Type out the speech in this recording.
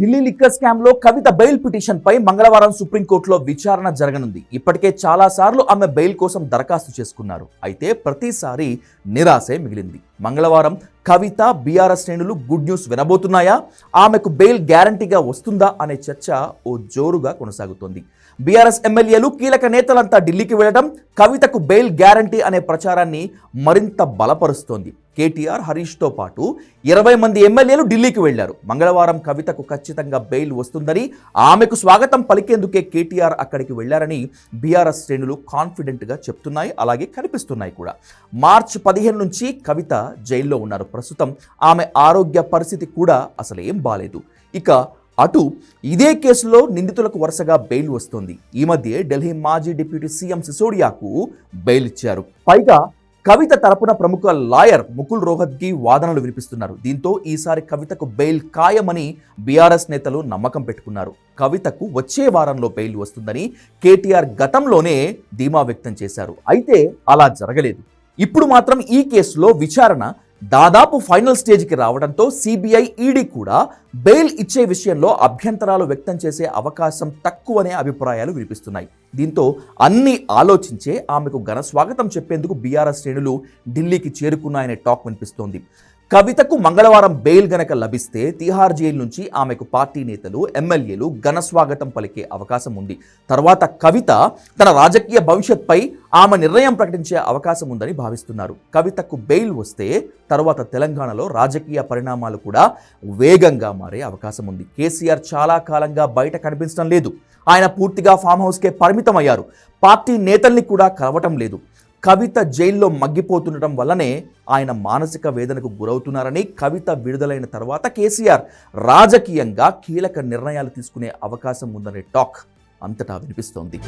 Delhi liquor స్కామ్లో కవిత bail petition పై మంగళవారం సుప్రీంకోర్టులో విచారణ జరగనుంది. ఇప్పటికే చాలా సార్లు ఆమె బెయిల్ కోసం దరఖాస్తు చేసుకున్నారు. అయితే ప్రతిసారి నిరాశే మిగిలింది. మంగళవారం కవిత బీఆర్ఎస్ శ్రేణులు గుడ్ న్యూస్ వినబోతున్నాయా? ఆమెకు బెయిల్ గ్యారంటీగా వస్తుందా అనే చర్చ ఓ జోరుగా కొనసాగుతోంది. బీఆర్ఎస్ ఎమ్మెల్యేలు కీలక నేతలంతా ఢిల్లీకి వెళ్ళడం కవితకు బెయిల్ గ్యారంటీ అనే ప్రచారాన్ని మరింత బలపరుస్తోంది. కేటీఆర్ హరీష్తో పాటు ఇరవై మంది ఎమ్మెల్యేలు ఢిల్లీకి వెళ్ళారు. మంగళవారం కవితకు ఖచ్చితంగా బెయిల్ వస్తుందని ఆమెకు స్వాగతం పలికేందుకే కేటీఆర్ అక్కడికి వెళ్ళారని బీఆర్ఎస్ శ్రేణులు కాన్ఫిడెంట్గా చెప్తున్నాయి అలాగే కనిపిస్తున్నాయి కూడా. మార్చ్ పదిహేను నుంచి కవిత జైల్లో ఉన్నారు. ప్రస్తుతం ఆమె ఆరోగ్య పరిస్థితి కూడా అసలు ఏం బాలేదు. ఇక అటు ఇదే కేసులో నిందితులకు వరుసగా బెయిల్ వస్తోంది. ఈ మధ్య ఢిల్లీ మాజీ డిప్యూటీ సీఎం సిసోడియాకు బెయిల్ ఇచ్చారు. పైగా కవిత తరపున ప్రముఖ లాయర్ ముకుల్ రోహత్కి వాదనలు వినిపిస్తున్నారు. దీంతో ఈసారి కవితకు బెయిల్ ఖాయమని బీఆర్ఎస్ నేతలు నమ్మకం పెట్టుకున్నారు. కవితకు వచ్చే వారంలో బెయిల్ వస్తుందని కేటీఆర్ గతంలోనే ధీమా వ్యక్తం చేశారు. అయితే అలా జరగలేదు. ఇప్పుడు మాత్రం ఈ కేసులో విచారణ దాదాపు ఫైనల్ స్టేజ్కి రావడంతో సిబిఐ ఈడీ కూడా బెయిల్ ఇచ్చే విషయంలో అభ్యంతరాలు వ్యక్తం చేసే అవకాశం తక్కువనే అభిప్రాయాలు వినిపిస్తున్నాయి. దీంతో అన్ని ఆలోచించే ఆమెకు ఘన స్వాగతం చెప్పేందుకు బీఆర్ఎస్ శ్రేణులు ఢిల్లీకి చేరుకున్నాయనే టాక్ వినిపిస్తోంది. కవితకు మంగళవారం బెయిల్ గనక లభిస్తే తిహార్ జైలు నుంచి ఆమెకు పార్టీ నేతలు ఎమ్మెల్యేలు ఘన స్వాగతం పలికే అవకాశం ఉంది. తర్వాత కవిత తన రాజకీయ భవిష్యత్పై ఆమె నిర్ణయం ప్రకటించే అవకాశం ఉందని భావిస్తున్నారు. కవితకు బెయిల్ వస్తే తర్వాత తెలంగాణలో రాజకీయ పరిణామాలు కూడా వేగంగా మారే అవకాశం ఉంది. కేసీఆర్ చాలా కాలంగా బయట కనిపించడం లేదు. ఆయన పూర్తిగా ఫామ్ హౌస్కే పరిమితం అయ్యారు. పార్టీ నేతల్ని కూడా కలవటం లేదు. కవిత జైల్లో మగ్గిపోతుండటం వల్లనే ఆయన మానసిక వేదనకు గురవుతున్నారని కవిత విడుదలైన తర్వాత కేసీఆర్ రాజకీయంగా కీలక నిర్ణయాలు తీసుకునే అవకాశం ఉందనే టాక్ అంతటా వినిపిస్తోంది.